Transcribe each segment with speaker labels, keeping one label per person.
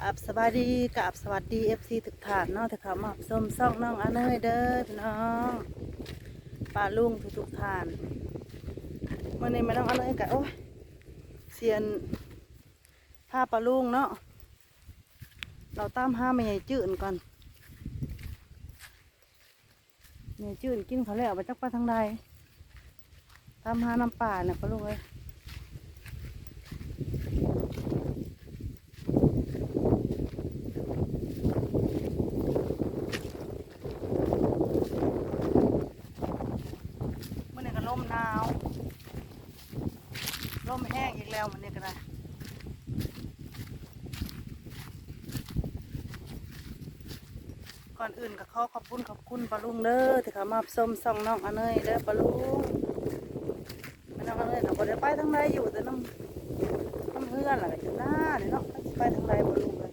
Speaker 1: กับสวัสดีกับสวัสดีเอฟซีทุกท่านเนาะที่เขามาส้มซองน้องอันเนยเด้อพี่น้องป้าลุงทุกทุกทานเมื่อนี้มาน้องอันเนยกับโอ้ยเสียนผ้าป้าลุงเนาะเราตามห้าไม่ใหญ่จืดก่อนไม่ใหญ่จืดกินเขาแล้วมาจักไปทางใดตามหาน้ำป่าเนี่ยป้าลุงเลย มันนี่ก็ลมหนาวลมแห้งอีกแล้วมันนี่ก็ได้ ก่อนอื่นก็ขอขอบคุณขอบคุณปลาลุงเด้อที่เขามาส้มส่องน้องอันเนยเด้อปลาลุงม่น้องอันเนยเขาบ่ได้ไปทางใดอยู่แต่น้ำน้ำเพื่อนอะไรอยู่หน้าเนี่ยเนาะไปทางใดปลาลุงเลย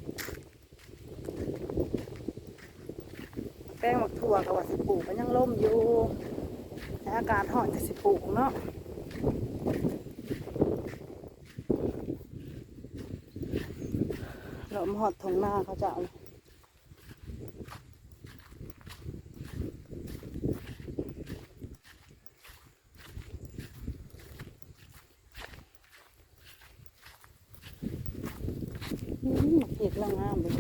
Speaker 1: แป้งหมักถั่วกับว่าสิปลูกมันยังล่มอยู่แต่อากาศห่อนจะสิปลูกเนาะเรามหอดทงหน้าเขาจะเอาอืมหมักเห็ดละงามเลย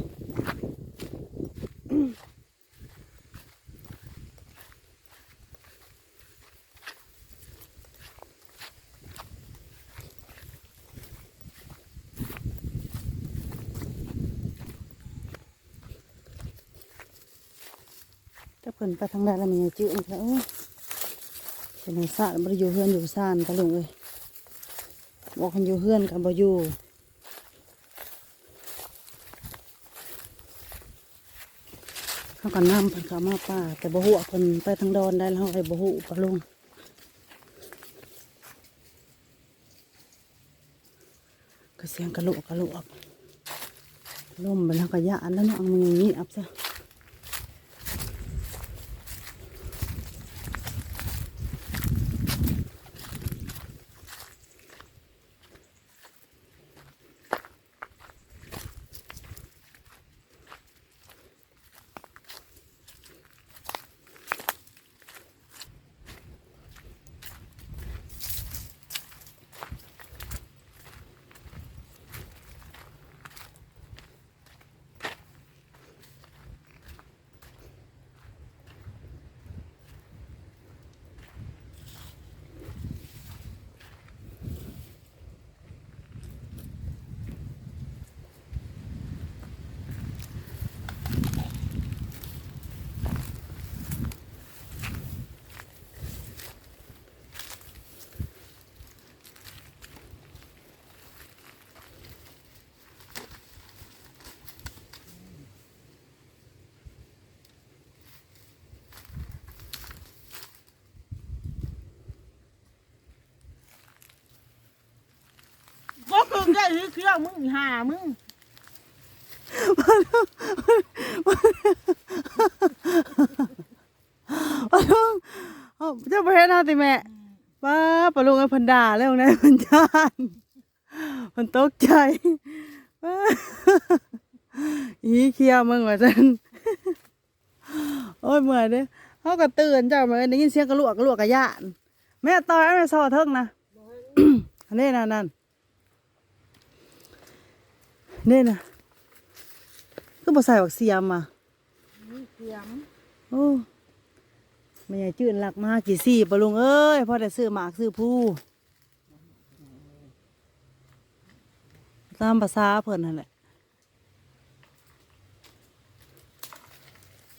Speaker 1: ถ้าเพิ่นไปทางใดแล้วมันยังจืดอีกแล้วเป็นไงซาดบ่ได้อยู่เฮือนอยู่ซ่านตะลุงเอ้ยบอกคันอยู่เฮือนกับบ่อยู่เขากันน้ำเพิ่นเขามาป่าแต่บ่ฮู้ว่าเพิ่นไปทางดอนได้แล้วไอ้บ่ฮู้ปะลุงก็เสียงกระโหลกกระโหลกลมไปแล้วก็ยะอันแล้วเนาะเอามันอย่างนี้อับซะ
Speaker 2: หรือเครื่องมึงหามึง
Speaker 1: ปลาลุงเอาเจ้าประเทศนาติแม่ป้าปลาลุงไอ้พันด่าแล้วนะพันจานเพันตกใจอีเคียวมึงว่าจันโอ้ยเมื่อยเด้เขาก็ตื่นเจ้ามาได้ยินเสียงกระลวกกระลวกกระยานแม่ต่อยแม่ซอเทิงนะอันนี้นะนั่น นี่นะก็บ่ใส่บักเสียมอะ
Speaker 2: นี่เสียม
Speaker 1: โอ้ไม่ใหญ่จืดหลักมากี่สี่ปะลุงเอ้ยพ่อได้ซื้อหมากซื้อผู้ตามภาษาเพิ่นนั่นแหละ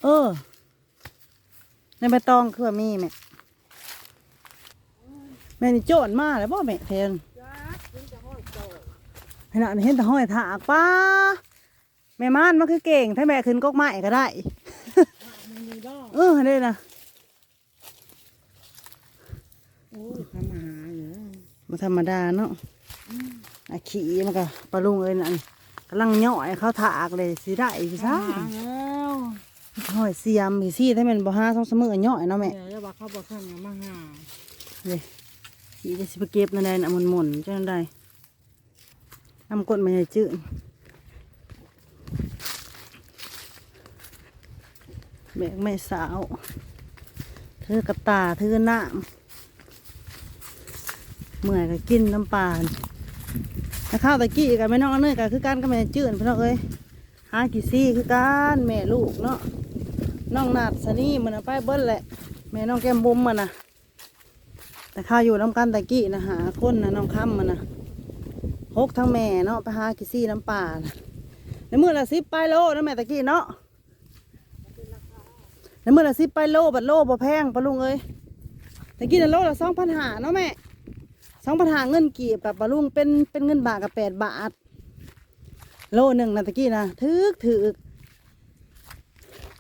Speaker 1: เออในใบตองคือว่ามีแม่แม่นี่โจรมาแล้วบ่แม่แทง
Speaker 2: จ้าคุณจะห้อยโต
Speaker 1: เห็นอันเห็นแต่ห้อยถากป้าแม่ม่านมันคือเก่ง ถ้าแม่ขึ้นกกไม้ก็ได้
Speaker 2: มึงมีดอก
Speaker 1: เออได้นะ
Speaker 2: โอ้ยทำอาหารเหรอ
Speaker 1: มาธรรมดาเนาะอาขี่มันก็ปลาลุงเอ้ยนั่นกำลังย่อยเขาถากเลยสิได้สิซ่า
Speaker 2: ทำอาหารแล้ว
Speaker 1: ห้อยเสียมอีซี่ถ้าแมันบ่ห้าสองเสมอย่อยเนาะแม่
Speaker 2: แม่แล้วว่าเขาบอกข้างมาหา
Speaker 1: เลยขี่จะสิไปเก็บนั่นได้น่ะมันหมุนๆจังได้ น้ำก้นมันจะจืดแบกแม่สาวเธอกระตาเธอหน้าเมื่อยก็กินน้ำปลาถ้าข้าวตะกี้กับแม่น้องเนยกับคือการก็แม่จืดพี่น้องเอ้ยหากี่ซี่คือการแม่ลูกเนาะน้องนาดสนี่มันไปเบิ้ลแหละ แม่น้องแก้มบุ้มมันนะแต่ข้าอยู่น้ำกันตะกี้นะหาคนนะน้องค้ำมันนะ หกทั้งแม่เนาะไปหากี่ซี่น้ำปลาในมือละสิบไปโลนะแม่ตะกี้เนาะในเมื่อละสิบไปโลบัดโลบ่แพงปะลุงเอ้ยตะกี้น่ะโลละสองพันหาเนาะแม่สองพันหาเงินกีบแบบปะลุงเป็นเป็นเงินบาทกับแปดบาท โลหนึ่งนะตะกี้นะถือถือ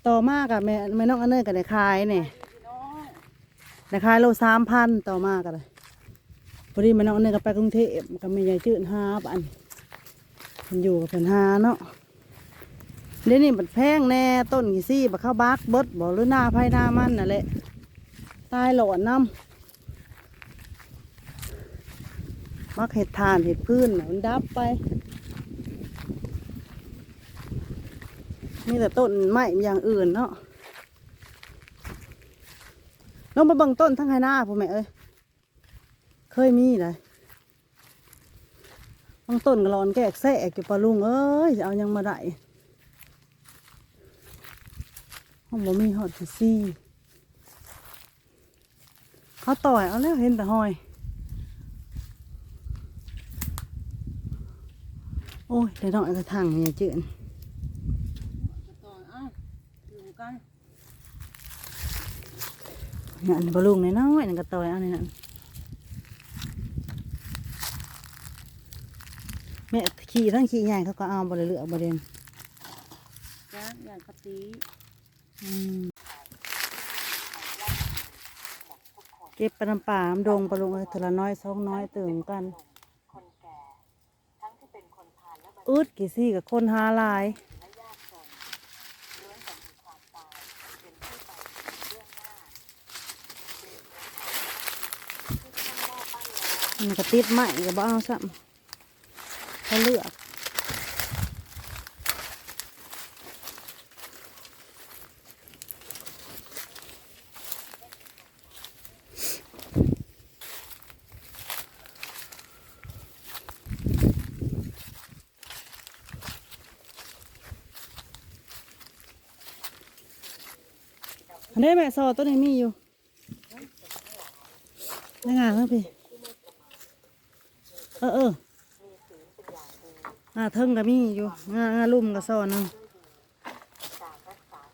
Speaker 1: ต่อมากับแม่แม่น้องอันเนยกับได้ขายเนี่ยได้ขายโลสามพันต่อมากันเลย พอดีม่น้องอันเนยก็ไปกรุงเทพกับแม่ยายจืดห้าปันเพิ่นอยู่กับเพิ่นหาเนาะเดี๋ยวนี้มันแพงแน่ต้นกี่ซี่บักข้าวบักเบิดบอกหรือหน้าไผ่หน้ามันนั่นแหละตายหลอนน้ำมักเห็ดทานเห็ดพื้นน่ะมันดับไปมีแต่ต้นไม้อย่างอื่นเนาะลองไปเบิ่งต้นทั้งไฮหน้าพ่อแม่เอ้ย เคยมีเลยบางต้นก็ร้อนแกกแสกอยู่ปะลุงเอ้ยจะเอายังมาได้ห้องบ่มีหอดสิซี่เขาต่อยเอาแล้วเห็นแต่หอย โอ้ยได้ดอกกระถังเนี่ยเจือน
Speaker 2: ต่อเอ้าอยู่กัน
Speaker 1: เนี่ยอันบลุงน้อยๆนั่นก็ต่อยเอาเนี่ยนั่น แม่ขี่ทั้งขี่ใหญ่เขาก็เอาบริเลือกบริเวณ
Speaker 2: จ้าอย่างกะตี
Speaker 1: อืมเก็บปลาน้ำปลาน้ำดงปลาลุงเอ้ยเทอละน้อยสองน้อยตื่มกันอึดกี่ซี่กับคนหาหลายมันก็ติดใหม่ก็บ่เอาซ้ำ เขาเลือกอันนี้แม่ซอตัวนี้มีอยู่ในงานครับพี่เออเออ อาเทิงก็มีอยู่งางาลุ่มก็ซ่อนนึง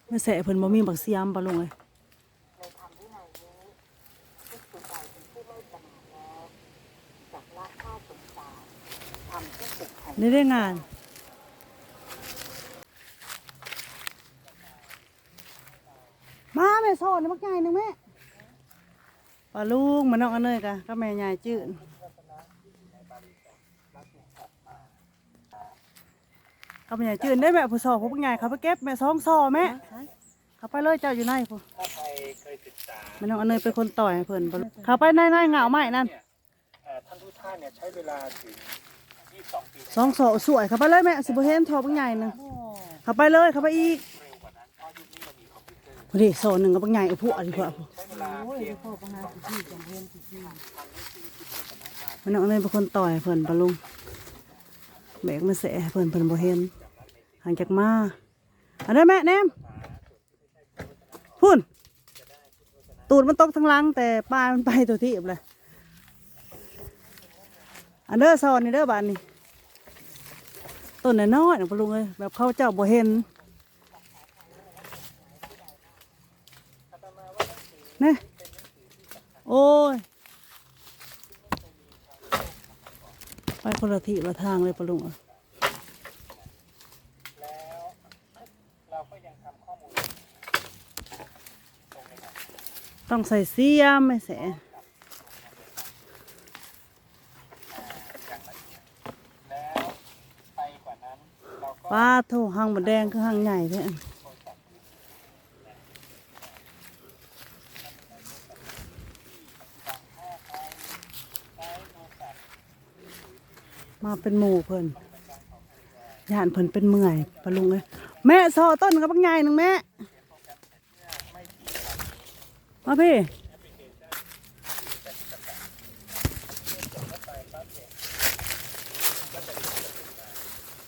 Speaker 1: ไม่แสะเพิ่นบ่มีบักเสียมปะลุงเอ้ยนี่ได้งานมาแม่ซ่อนมักใหญ่หนึงแม่ปลาลุงมันน้องอันเนยกะก็แม่ใหญ่จืด เขาเป็นใหญ่จืดได้แบบผู้สอบผู้ใหญ่เขาไปเก็บแม่สองซอแม่เขาไปเลยเจ้าอยู่ในผู้มันน้องอันเนยเป็นคนต่อยให้เพิ่นบ่รู้เขาไปในในเหงาไม้นั่น
Speaker 3: เอ่อท่านทุกท่านเนี่ยใช้เวลาถึง22ปี
Speaker 1: สองซอสวยเขาไปเลยแม่สิบ่เห็นทอผู้ใหญ่นึงเขาไปเลยเขาไปอีกพอดีโซนหนึ่งก็บางใหญ่ไอ้พวกอะไรพวกผู้
Speaker 3: ใช้เวลาเพียง
Speaker 1: มันน้องอันเนยเป็นคนต่อยให้เพิ่นปะลุงแบกมาแสะให้เพิ่นเพิ่นบ่เห็น ห่างจากมาอันนี้แม่แนมพุ่น ตูดมันตกทั้งหลัง แต่ปลายมันไปตัวที่เลยอันเดอร์ซอนนี่เด้อบานนี่ต้นน้อยๆนะปะลุงเอ้ยแบบเขาเจ้าบ่เห็นนี่โอ้ย ไปคนละที่ละทางเลยปะลุงอ้ย
Speaker 3: เราก็ยังทำข้อมูล
Speaker 1: ต้องใส่เสียมไม่แสะ
Speaker 3: แล้วไปกว่านั้นเราก็
Speaker 1: ป้าโถหางบดแดงคือหางใหญ่แท้มาเป็นหมู่เพิ่นย่านเพิ่นเป็นเมื่อยปะลุงเอ้ยแม่ซอต้นกับบางใหญ่หนึ่งแม่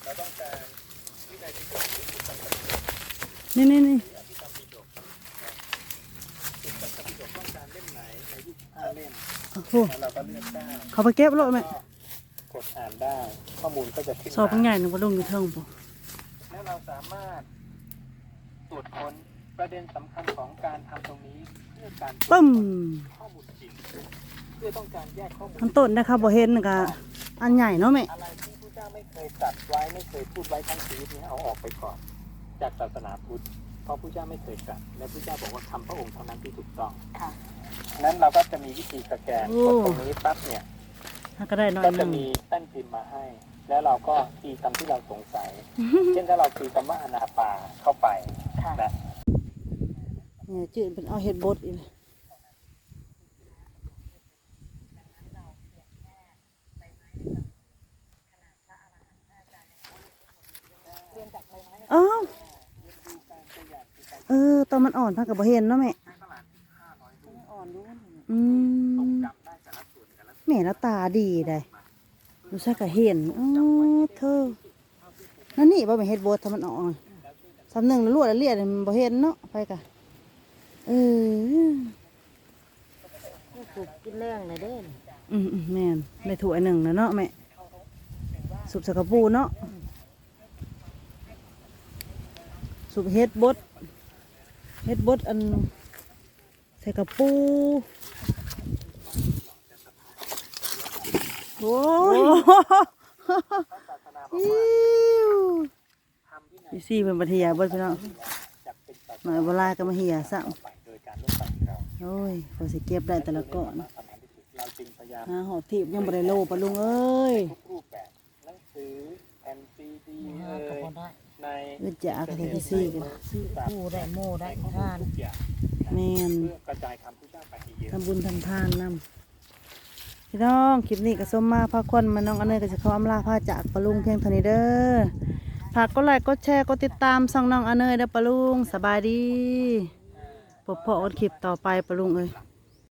Speaker 3: เราต้องการวินัยที่ดีที่สุด
Speaker 1: นี่นี่นี่
Speaker 3: ต้องการเล่มไหนใน25เล่ม
Speaker 1: โอ้โห
Speaker 3: แล้วเราก็เลือกได้
Speaker 1: เขาไปเก็บรถไหม
Speaker 3: ก็กดอ่านได้ ข้อมูลก็จะขึ้น
Speaker 1: สอบเป็น
Speaker 3: มา
Speaker 1: ใหญ่หนึ่งปลาลุงอยู่เทิงปะ
Speaker 3: และเราสามารถตรวจค้นประเด็นสำคัญของการทำตรงนี้เพื่อการ
Speaker 1: ปึ้ม
Speaker 3: ข้อมูลจริงเพื่อต้องการแยกข้อมูล
Speaker 1: อันต้นนะครับบ่เห็นกะอันใหญ่เนาะแม่
Speaker 3: อะไรที่พระเจ้าไม่เคยตัดไว้ไม่เคยพูดไว้ทั้งชีวิตนี้เอาออกไปก่อน จากศาสนาพุทธเพราะพระเจ้าไม่เคยตัดและพระเจ้าบอกว่าคำพระองค์เท่านั้นที่ถูกต้อง
Speaker 2: ค่ะ
Speaker 3: นั้นเราก็จะมีวิธีสแกน
Speaker 1: โอ้
Speaker 3: กดตรงนี้ปั๊บเนี่ย
Speaker 1: ถ้าก็ได้หน้อย
Speaker 3: ก็
Speaker 1: ห
Speaker 3: จะ
Speaker 1: นึ่ง
Speaker 3: มีแป้นพิมพ์มาให้ แล้วเราก็คีย์คำที่เราสงสัย เช่นถ้าเราคีย์คำว่าอนาปาเข้าไป
Speaker 2: ค่ะ
Speaker 3: นะ
Speaker 1: เนี่ยจืดเป็นเอาเห็ดบดอีกเอ้าเออ ตอนมันอ่อนพักกับเห็นเนาะแม่
Speaker 2: อ่อนด้วย
Speaker 1: อืมแม่ละตาดีได้รู้สึกก็เห็นอ๋อเธอนั่นนี่บ่แม่นเฮ็ดบดถ้ามันอ่อนสำหนึ่งแล้วลวดแล้วเลียดมันบ่เห็นเนาะไปกะเออ
Speaker 2: ถูกกินแรงเลยเด้น
Speaker 1: อืมอืมแม่นได้ถ้วยหนึ่งแล้วเนาะแม่สุปสกปูเนาะสุปเฮ็ดบดเฮ็ดบดอันใส่กระปูโอ้ย
Speaker 3: ศาสนาบอก
Speaker 1: อิ๊
Speaker 3: ว่าวทำวินัย
Speaker 1: พี่ซี่เป็นบัทยาเบดพี่น้อง
Speaker 3: จะเป็นศาส
Speaker 1: มาเวลาก็มาเหียซ้
Speaker 3: ไปโดยการลดตัดเราำ
Speaker 1: โอ้ยพอสิเก็บได้แต่ละก้อน
Speaker 3: สำคัญที่สุดเราจึงพยายาม
Speaker 1: หาหอบทีบยังบ่ได้โลปะลุงเอ้ย
Speaker 3: ทุกรูปแบบหนังสือแผ่นซีดีเอ่
Speaker 2: ก็
Speaker 3: ย
Speaker 2: พอได้
Speaker 3: ใน
Speaker 1: อึดจะกระเทพี่ซี่กัน
Speaker 2: ซื้อคู่ได้โม่ได้ทาน
Speaker 3: ทุกอย่าง
Speaker 1: แม่น
Speaker 3: เพื่อกระจายคำพุทธเจ้าไปให้เยอะ
Speaker 1: ทำบุญทำทานนำพี่น้องคลิปนี้ก็ส้มมาพาควันมาน้องอันเนยก็จะขออำลาพาจากปะลุงเพียงเท่านี้เด้อ ฝากกดไลค์กดแชร์กดติดตามส่องน้องอเนยเด้อปะลุงสบายดีพบพออดคลิปต่อไปปะลุงเอ้ย